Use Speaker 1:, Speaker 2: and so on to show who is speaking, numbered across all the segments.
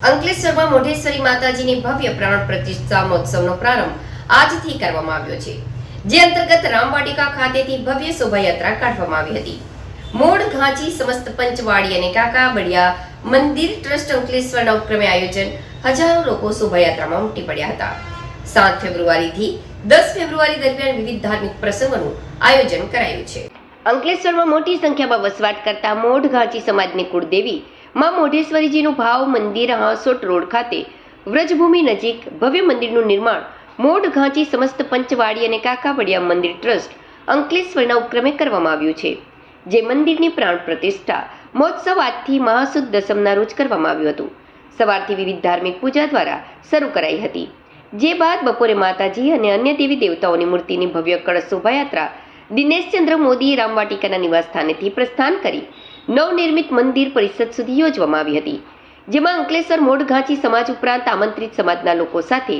Speaker 1: અંકલેશ્વરમાં મોઢેશ્વરી માતાજીની ભવ્ય પ્રાણ પ્રતિષ્ઠા મહોત્સવનો પ્રારંભ આજથી કરવામાં આવ્યો છે, જે અંતર્ગત રામવાટિકા ખાતેથી ભવ્ય શોભાયાત્રા કાઢવામાં આવી હતી. મોડ ઘાંચી સમસ્ત પંચવાડી અને કાકા મંદિર ટ્રસ્ટ અંકલેશ્વરના ઉપક્રમે આયોજન હજારો લોકો શોભાયાત્રામાં ઉમટી પડ્યા હતા. સાત ફેબ્રુઆરીથી દસ ફેબ્રુઆરી દરમિયાન વિવિધ ધાર્મિક પ્રસંગોનું આયોજન કરાયું છે. અંકલેશ્વરમાં મોટી સંખ્યામાં વસવાટ કરતા મોઢ ઘાંચી સમાજની કુળદેવી માં મોઢેશ્વરીજીનું ભાવ મંદિર હાંસોટ રોડ ખાતે. વ્રજભૂમિ નજીક ભવ્ય મંદિરનું નિર્માણ મોઢ ઘાંચી સમસ્ત પંચવાડી અને કાકાવડિયા મંદિર ટ્રસ્ટ અંકલેશ્વરના ઉપક્રમે કરવામાં આવ્યું છે, જે મંદિરની પ્રાણ પ્રતિષ્ઠા મહોત્સવ આજથી મહાસુદ દસમના રોજ કરવામાં આવ્યું હતું. સવારથી વિવિધ ધાર્મિક પૂજા દ્વારા શરૂ કરાઈ હતી, જે બાદ બપોરે માતાજી અને અન્ય દેવી દેવતાઓની મૂર્તિની ભવ્ય કળશ શોભાયાત્રા દિનેશચંદ્ર મોદી રામવાટિકાના નિવાસસ્થાનેથી પ્રસ્થાન કરી નવનિર્મિત મંદિર પરિષદ સુધી યોજવામાં આવી હતી, જેમાં અંકલેશ્વર ઘાંચી સમાજ ઉપરાંત આમંત્રિત સમાજના લોકો સાથે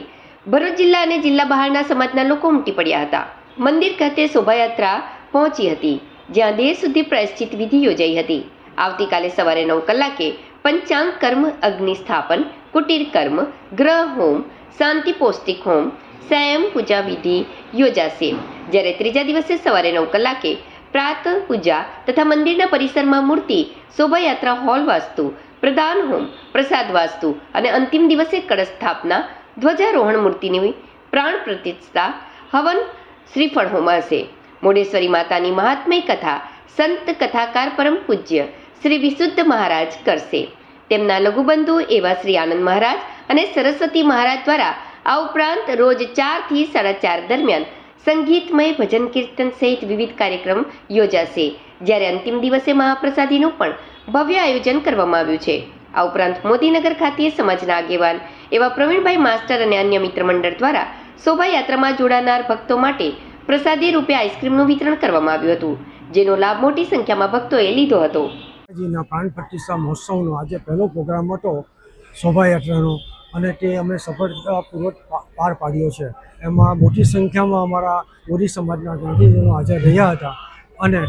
Speaker 1: ભરૂચ જિલ્લા અને જિલ્લા બહારના સમાજના લોકો ઉમટી પડ્યા હતા. મંદિર ખાતે શોભાયાત્રા પહોંચી હતી, જ્યાં દેહ સુધી પ્રાયશ્ચિત વિધિ યોજાઈ હતી. આવતીકાલે સવારે નવ કલાકે પંચાંગ કર્મ અગ્નિ સ્થાપન, કુટીર કર્મ, ગ્રહ હોમ, શાંતિ પૌષ્ટિક હોમ સંયમ પૂજા વિધિ યોજાશે. જ્યારે ત્રીજા દિવસે સવારે નવ કલાકે પ્રાત, પૂજા તથા મંદિરના પરિસરમાં મૂર્તિ, શોભાયાત્રા હોલ વાસ્તુ, પ્રદાન હોમ, પ્રસાદ વાસ્તુ અને અંતિમ દિવસે કળશ સ્થાપના, ધ્વજારોહણ મૂર્તિની પ્રાણ પ્રતિષ્ઠા, હવન શ્રીફળ હોમ હશે. મોડેશ્વરી માતાની મહાત્મય કથા, સંત કથાકાર પરમ પૂજ્ય શ્રી વિશુદ્ધ મહારાજ કરશે. તેમના લઘુબંધુ એવા શ્રી આનંદ મહારાજ અને સરસ્વતી મહારાજ દ્વારા આ ઉપરાંત રોજ ચારથી સાડા ચાર દરમિયાન સંગીતમય ભજન કીર્તન સહિત વિવિધ કાર્યક્રમ યોજાશે. જ્યારે અંતિમ દિવસે મહાપ્રસાદીનું પણ ભવ્ય આયોજન કરવામાં આવ્યું છે. આ ઉપરાંત મોદીનગર ખાતે સમાજના આગેવાન એવા પ્રવીણભાઈ માસ્ટર અને અન્ય મિત્ર મંડળ દ્વારા શોભાયાત્રામાં જોડાનાર ભક્તો માટે પ્રસાદી રૂપે આઈસ્ક્રીમનું વિતરણ કરવામાં આવ્યું હતું, જેનો લાભ મોટી સંખ્યામાં ભક્તોએ લીધો હતો.
Speaker 2: પ્રાણ પ્રતિષ્ઠા મહોત્સવનો આજે પહેલો પ્રોગ્રામ હતો શોભાયાત્રાનો. અને તે અમે સફળતાપૂર્વક પાર પાડ્યો છે. એમાં મોટી સંખ્યામાં અમારા મોદી સમાજના ગાંધીજનો હાજર રહ્યા હતા અને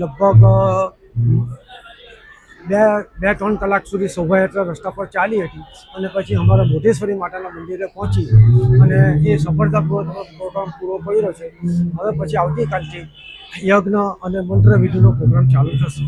Speaker 2: લગભગ બે બે, ત્રણ કલાક સુધી શોભાયાત્રા રસ્તા પર ચાલી હતી અને પછી અમારા મોઢેશ્વરી માતાના મંદિરે પહોંચી અને એ સફળતાપૂર્વક પ્રોગ્રામ પૂરો કર્યો છે. હવે પછી આવતીકાલથી યજ્ઞ અને મંત્ર વિધિનો પ્રોગ્રામ ચાલુ થશે.